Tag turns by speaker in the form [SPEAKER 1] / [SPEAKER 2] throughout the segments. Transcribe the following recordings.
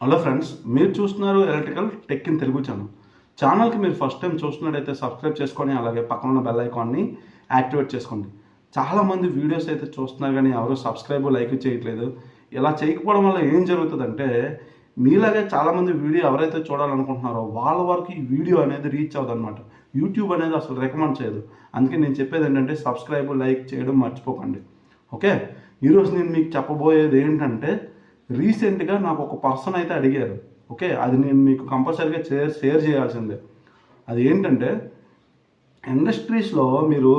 [SPEAKER 1] Hello friends మీరు చూస్తున్నారు electrical tech in Telugu channel ఛానల్కి మీరు ఫస్ట్ టైం చూస్తున్నట్టయితే సబ్స్క్రైబ్ చేసుకొని అలాగే పక్కన ఉన్న బెల్ ఐకాన్ని యాక్టివేట్ చేసుకోండి. చాలామంది వీడియోస్ అయితే చూస్తున్నారు కానీ ఎవరు సబ్స్క్రైబ్ లైక్ చేయట్లేదు. ఇలా చేయకపోవడం వల్ల ఏం జరుగుతుందంటే మీలాగే చాలామంది వీడియో ఎవరైతే చూడాలనుకుంటున్నారో వాళ్ళ వరకు ఈ వీడియో అనేది రీచ్ అవ్వదు అనమాట యూట్యూబ్ అనేది అసలు రికమెండ్ చేయదు. అందుకే నేను చెప్పేది ఏంటంటే సబ్స్క్రైబ్ లైక్ చేయడం మర్చిపోకండి. ఓకే ఈరోజు నేను మీకు చెప్పబోయేది ఏంటంటే రీసెంట్గా నాకు ఒక పర్సన్ అయితే అడిగారు. ఓకే అది నేను మీకు కంపల్సరీగా షేర్ షేర్ చేయాల్సిందే. అది ఏంటంటే ఇండస్ట్రీస్లో మీరు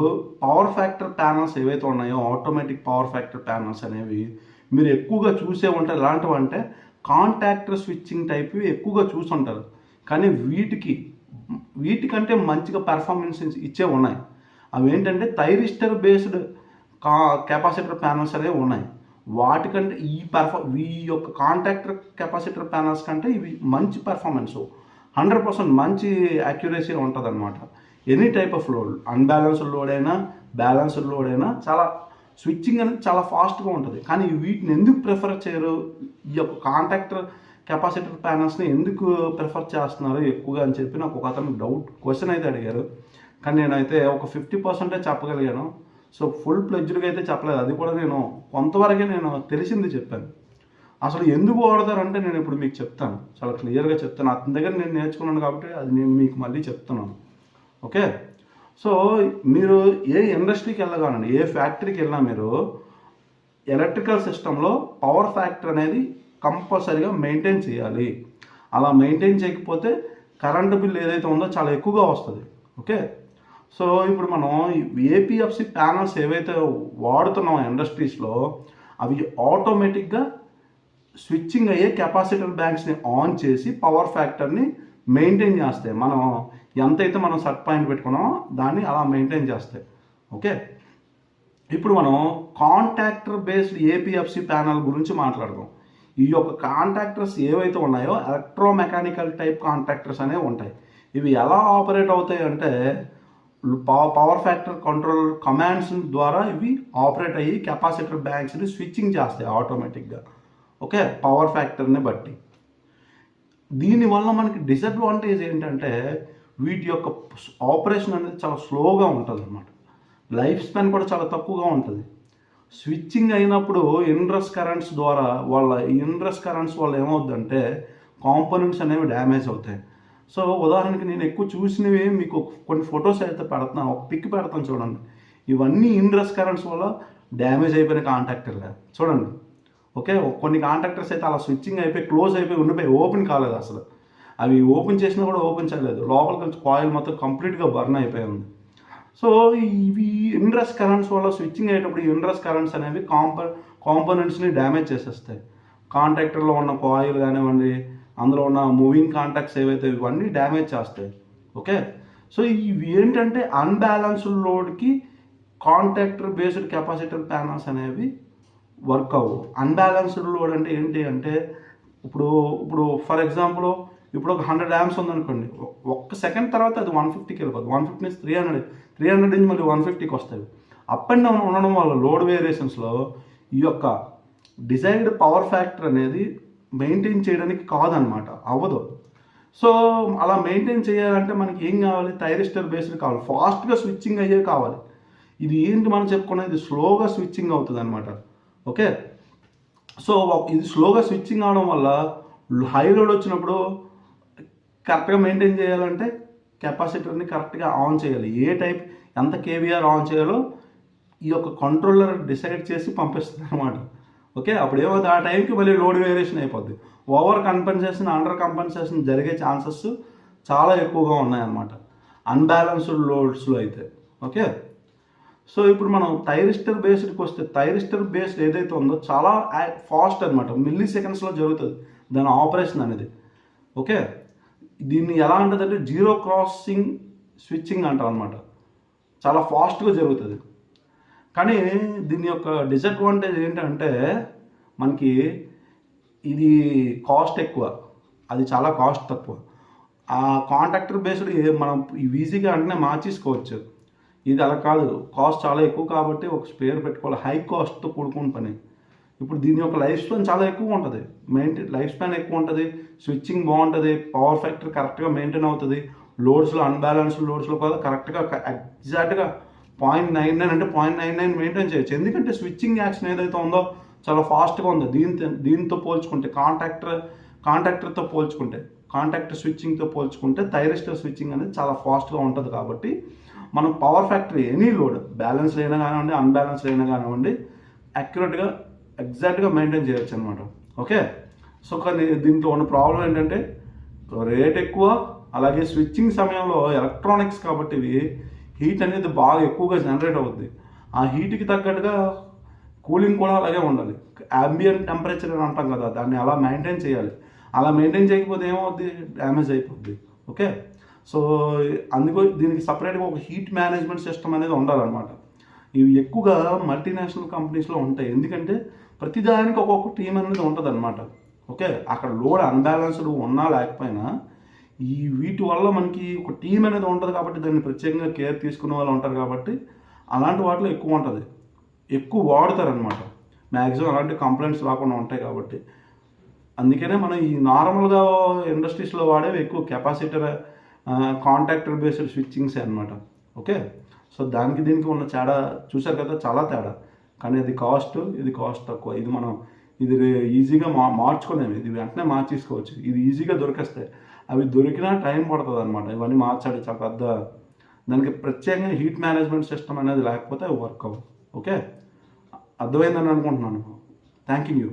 [SPEAKER 1] పవర్ ఫ్యాక్టర్ ప్యానల్స్ ఏవైతే ఉన్నాయో ఆటోమేటిక్ పవర్ ఫ్యాక్టర్ ప్యానల్స్ అనేవి మీరు ఎక్కువగా చూసే ఉంటారు ఎలాంటివి అంటే కాంటాక్టర్ స్విచ్చింగ్ టైప్ ఎక్కువగా చూసుంటారు కానీ వీటికి వీటికంటే మంచిగా పెర్ఫార్మెన్స్ ఇచ్చే ఉన్నాయి. అవి ఏంటంటే థైరిస్టర్ బేస్డ్ కా కెపాసిటర్ ప్యానల్స్ అనేవి ఉన్నాయి. వాటికంటే ఈ పెర్ఫా ఈ యొక్క కాంట్రాక్టర్ కెపాసిటర్ ప్యానల్స్ కంటే ఇవి మంచి పెర్ఫార్మెన్స్ హండ్రెడ్ పర్సెంట్ మంచి యాక్యురసీ ఉంటుంది అనమాట any type of load unbalanced load అయినా బ్యాలెన్స్డ్ లోడ్ అయినా చాలా స్విచ్చింగ్ అనేది చాలా ఫాస్ట్గా ఉంటుంది. కానీ వీటిని ఎందుకు ప్రిఫర్ చేయరు? ఈ యొక్క కాంట్రాక్టర్ కెపాసిటర్ ప్యానల్స్ని ఎందుకు ప్రిఫర్ చేస్తున్నారు ఎక్కువగా అని చెప్పి నాకు ఒక అతను డౌట్ క్వశ్చన్ అయితే అడిగారు. కానీ నేనైతే ఒక ఫిఫ్టీ పర్సెంటే చెప్పగలిగాను. సో ఫుల్ ప్లెజ్డ్గా అయితే చెప్పలేదు. అది కూడా నేను కొంతవరకే నేను తెలిసింది చెప్పాను. అసలు ఎందుకు వాడతారంటే నేను ఇప్పుడు మీకు చెప్తాను. చాలా క్లియర్గా చెప్తాను. అతని దగ్గర నేను నేర్చుకున్నాను కాబట్టి అది నేను మీకు మళ్ళీ చెప్తున్నాను. ఓకే? సో మీరు ఏ ఇండస్ట్రీకి వెళ్ళగానండి ఏ ఫ్యాక్టరీకి వెళ్ళినా మీరు ఎలక్ట్రికల్ సిస్టంలో పవర్ ఫ్యాక్టర్ అనేది కంపల్సరీగా మెయింటైన్ చేయాలి. అలా మెయింటైన్ చేయకపోతే కరెంటు బిల్ ఏదైతే ఉందో చాలా ఎక్కువగా వస్తుంది. ఓకే? సో ఇప్పుడు మనం ఏపీఎఫ్సి ప్యానల్స్ ఏవైతే వాడుతున్నాం ఇండస్ట్రీస్లో అవి ఆటోమేటిక్గా స్విచ్చింగ్ అయ్యే కెపాసిటర్ బ్యాంక్స్ని ఆన్ చేసి పవర్ ఫ్యాక్టర్ని మెయింటైన్ చేస్తాయి. మనం ఎంతైతే మనం సెట్ పాయింట్ పెట్టుకున్నామో దాన్ని అలా మెయింటైన్ చేస్తాయి. ఓకే? ఇప్పుడు మనం కాంటాక్టర్ బేస్డ్ ఏపీఎఫ్సి ప్యానల్ గురించి మాట్లాడదాం. ఈ యొక్క కాంటాక్టర్స్ ఏవైతే ఉన్నాయో ఎలక్ట్రోమెకానికల్ టైప్ కాంటాక్టర్స్ అనేవి ఉంటాయి. ఇవి ఎలా ఆపరేట్ అవుతాయి అంటే పవర్ ఫ్యాక్టర్ కంట్రోల్ కమాండ్స్ ద్వారా ఇవి ఆపరేట్ అయ్యి కెపాసిటర్ బ్యాంక్స్ని స్విచ్చింగ్ చేస్తాయి ఆటోమేటిక్గా ఓకే పవర్ ఫ్యాక్టర్ని బట్టి. దీనివల్ల మనకి డిసడ్వాంటేజ్ ఏంటంటే వీటి యొక్క ఆపరేషన్ అనేది చాలా స్లోగా ఉంటుంది అనమాట లైఫ్ స్పాన్ కూడా చాలా తక్కువగా ఉంటుంది. స్విచ్చింగ్ అయినప్పుడు ఇండ్రస్ కరెంట్స్ ద్వారా వాళ్ళ ఇండ్రస్ కరెంట్స్ వల్ల ఏమవుద్దంటే కాంపోనెంట్స్ అనేవి డ్యామేజ్ అవుతాయి. సో ఉదాహరణకి నేను ఎక్కువ చూసినవి మీకు కొన్ని ఫొటోస్ అయితే పెడుతున్నాను ఒక పిక్ పెడతాను చూడండి. ఇవన్నీ ఇండ్రస్ కరెంట్స్ వల్ల డ్యామేజ్ అయిపోయిన కాంటాక్టర్లే చూడండి. ఓకే? కొన్ని కాంటాక్టర్స్ అయితే అలా స్విచ్చింగ్ అయిపోయి క్లోజ్ అయిపోయి ఉండిపోయి ఓపెన్ కాలేదు అసలు. అవి ఓపెన్ చేసినా కూడా ఓపెన్ చేయలేదు. లోపల కొంచెం కాయిల్ మొత్తం కంప్లీట్గా బర్న్ అయిపోయి ఉంది సో ఇవి ఇండ్రస్ కరెంట్స్ వల్ల స్విచ్చింగ్ అయ్యేటప్పుడు ఇండ్రస్ కరెంట్స్ అనేవి కాంప కాంపోనెంట్స్ని డ్యామేజ్ చేసేస్తాయి. కాంటాక్టర్లో ఉన్న కాయిల్ కానివ్వండి అందులో ఉన్న మూవింగ్ కాంటాక్ట్స్ ఏవైతే ఇవన్నీ డ్యామేజ్ చేస్తాయి. ఓకే సో ఇవి ఏంటంటే అన్బ్యాలెన్స్డ్ లోడ్కి కాంటాక్టర్ బేస్డ్ కెపాసిటర్ ప్యానల్స్ అనేవి వర్క్ అవ్వవు అన్బ్యాలెన్స్డ్ లోడ్ అంటే ఏంటి అంటే ఇప్పుడు ఇప్పుడు ఫర్ ఎగ్జాంపుల్ ఇప్పుడు ఒక హండ్రెడ్ డ్యామ్స్ ఉందనుకోండి. ఒక్క సెకండ్ తర్వాత అది వన్ ఫిఫ్టీకి వెళ్ళిపోతుంది వన్ ఫిఫ్టీ నుంచి త్రీ హండ్రెడ్ త్రీ హండ్రెడ్ నుంచి మళ్ళీ వన్ ఫిఫ్టీకి వస్తాయి. అప్ అండ్ డౌన్ ఉండడం వల్ల లోడ్ వేరియేషన్స్లో ఈ యొక్క డిజైన్డ్ పవర్ ఫ్యాక్టర్ అనేది మెయింటైన్ చేయడానికి కాదనమాట అవ్వదు. సో అలా మెయింటైన్ చేయాలంటే మనకి ఏం కావాలి? థైరిస్టర్ బేస్డ్ కావాలి. ఫాస్ట్గా స్విచ్చింగ్ అయ్యే కావాలి. ఇది ఏంటి మనం చెప్పుకున్నది? ఇది స్లోగా స్విచ్చింగ్ అవుతుంది అనమాట ఓకే? సో ఇది స్లోగా స్విచ్చింగ్ అవడం వల్ల హై లోడ్ వచ్చినప్పుడు కరెక్ట్గా మెయింటైన్ చేయాలంటే కెపాసిటర్ని కరెక్ట్గా ఆన్ చేయాలి. ఏ టైప్ ఎంత కేవీఆర్ ఆన్ చేయాలో ఈ యొక్క కంట్రోలర్ డిసైడ్ చేసి పంపిస్తుంది అనమాట ఓకే? అప్పుడు ఏమవుతుంది? ఆ టైంకి మళ్ళీ లోడ్ వేరియేషన్ అయిపోద్ది. ఓవర్ కంపెన్సేషన్ అండర్ కంపెన్సేషన్ జరిగే ఛాన్సెస్ చాలా ఎక్కువగా ఉన్నాయన్నమాట. అన్బ్యాలెన్స్డ్ లోడ్స్లో అయితే. ఓకే? సో ఇప్పుడు మనం థైరిస్టర్ బేస్డ్కి వస్తే థైరిస్టర్ బేస్డ్ ఏదైతే ఉందో చాలా ఫాస్ట్ అనమాట మిల్లీ సెకండ్స్లో జరుగుతుంది. దాని ఆపరేషన్ అనేది. ఓకే? దీన్ని ఎలా ఉంటుందంటే జీరో క్రాసింగ్ స్విచ్చింగ్ అంటారు అనమాట చాలా ఫాస్ట్గా జరుగుతుంది. కానీ దీని యొక్క డిసడ్వాంటేజ్ ఏంటంటే మనకి ఇది కాస్ట్ ఎక్కువ. అది చాలా కాస్ట్ తక్కువ. ఆ కాంట్రాక్టర్ బేస్డ్ మనం ఈజీగా వెంటనే మార్చేసుకోవచ్చు. ఇది అలా కాదు. కాస్ట్ చాలా ఎక్కువ కాబట్టి ఒక స్పేర్ పెట్టుకోవాలి. హై కాస్ట్తో కూడుకున్న పని. ఇప్పుడు దీని యొక్క లైఫ్ స్పాన్ చాలా ఎక్కువ ఉంటుంది. మెయింటైన్ లైఫ్ స్పాన్ ఎక్కువ ఉంటుంది. స్విచ్చింగ్ బాగుంటుంది. పవర్ ఫ్యాక్టర్ కరెక్ట్గా మెయింటైన్ అవుతుంది. లోడ్స్లో అన్బ్యాలెన్స్డ్ లోడ్స్లో కూడా కరెక్ట్గా ఎగ్జాక్ట్గా పాయింట్ నైన్ నైన్ అంటే పాయింట్ నైన్ నైన్ మెయింటైన్ చేయొచ్చు. ఎందుకంటే స్విచ్చింగ్ యాక్షన్ ఏదైతే ఉందో చాలా ఫాస్ట్గా ఉంది. దీంతో దీంతో పోల్చుకుంటే కాంట్రాక్టర్ కాంట్రాక్టర్తో పోల్చుకుంటే కాంట్రాక్టర్ స్విచ్చింగ్తో పోల్చుకుంటే థైరిస్టర్ స్విచ్చింగ్ అనేది చాలా ఫాస్ట్గా ఉంటుంది కాబట్టి మనం power factory any load balance అయినా కానివ్వండి అన్బ్యాలెన్స్ అయినా కానివ్వండి అక్యురేట్గా ఎగ్జాక్ట్గా మెయింటైన్ చేయొచ్చు అనమాట ఓకే? సో కానీ దీంట్లో ఉన్న ప్రాబ్లం ఏంటంటే రేట్ ఎక్కువ అలాగే స్విచ్చింగ్ సమయంలో ఎలక్ట్రానిక్స్ కాబట్టి ఇవి హీట్ అనేది బాగా ఎక్కువగా జనరేట్ అవుద్ది. ఆ హీట్కి తగ్గట్టుగా కూలింగ్ కూడా అలాగే ఉండాలి. అంబియన్ టెంపరేచర్ అని అంటాం కదా దాన్ని అలా మెయింటైన్ చేయాలి. అలా మెయింటైన్ చేయకపోతే ఏమవుద్ది? డ్యామేజ్ అయిపోద్ది. ఓకే సో అందుకో దీనికి సపరేట్గా ఒక హీట్ మేనేజ్మెంట్ సిస్టమ్ అనేది ఉండాలన్నమాట. ఇవి ఎక్కువగా మల్టీనేషనల్ కంపెనీస్లో ఉంటాయి. ఎందుకంటే ప్రతిదానికి ఒక్కొక్క టీం అనేది ఉంటుంది అనమాట ఓకే అక్కడ లోడ్ అన్బ్యాలెన్స్డ్ ఉన్నా లేకపోయినా ఈ వీటి వల్ల మనకి ఒక టీం అనేది ఉంటుంది కాబట్టి దాన్ని ప్రత్యేకంగా కేర్ తీసుకునే వాళ్ళు ఉంటారు కాబట్టి అలాంటి వాటిలో ఎక్కువ ఉంటుంది. ఎక్కువ వాడతారనమాట మ్యాక్సిమం అలాంటి కంప్లైంట్స్ రాకుండా ఉంటాయి కాబట్టి. అందుకనే మనం ఈ నార్మల్గా ఇండస్ట్రీస్లో వాడేవి ఎక్కువ కెపాసిటర్ కాంటాక్టర్ బేస్డ్ స్విచ్చింగ్స్ అనమాట ఓకే? సో దానికి దీనికి ఉన్న తేడా చూశారు కదా చాలా తేడా. కానీ అది కాస్ట్ ఇది కాస్ట్ తక్కువ. ఇది మనం ఇది ఈజీగా మా మార్చుకోలేము. ఇది వెంటనే మార్చేసుకోవచ్చు. ఇది ఈజీగా దొరికేస్తాయి. అవి దొరికినా టైం పడుతుంది అనమాట ఇవన్నీ మార్చాలి చాలా పెద్ద. దానికి ప్రత్యేకంగా హీట్ మేనేజ్మెంట్ సిస్టమ్ అనేది లేకపోతే వర్క్ అవ్వదు. ఓకే? అర్థమైందని అనుకుంటున్నాను. Thank you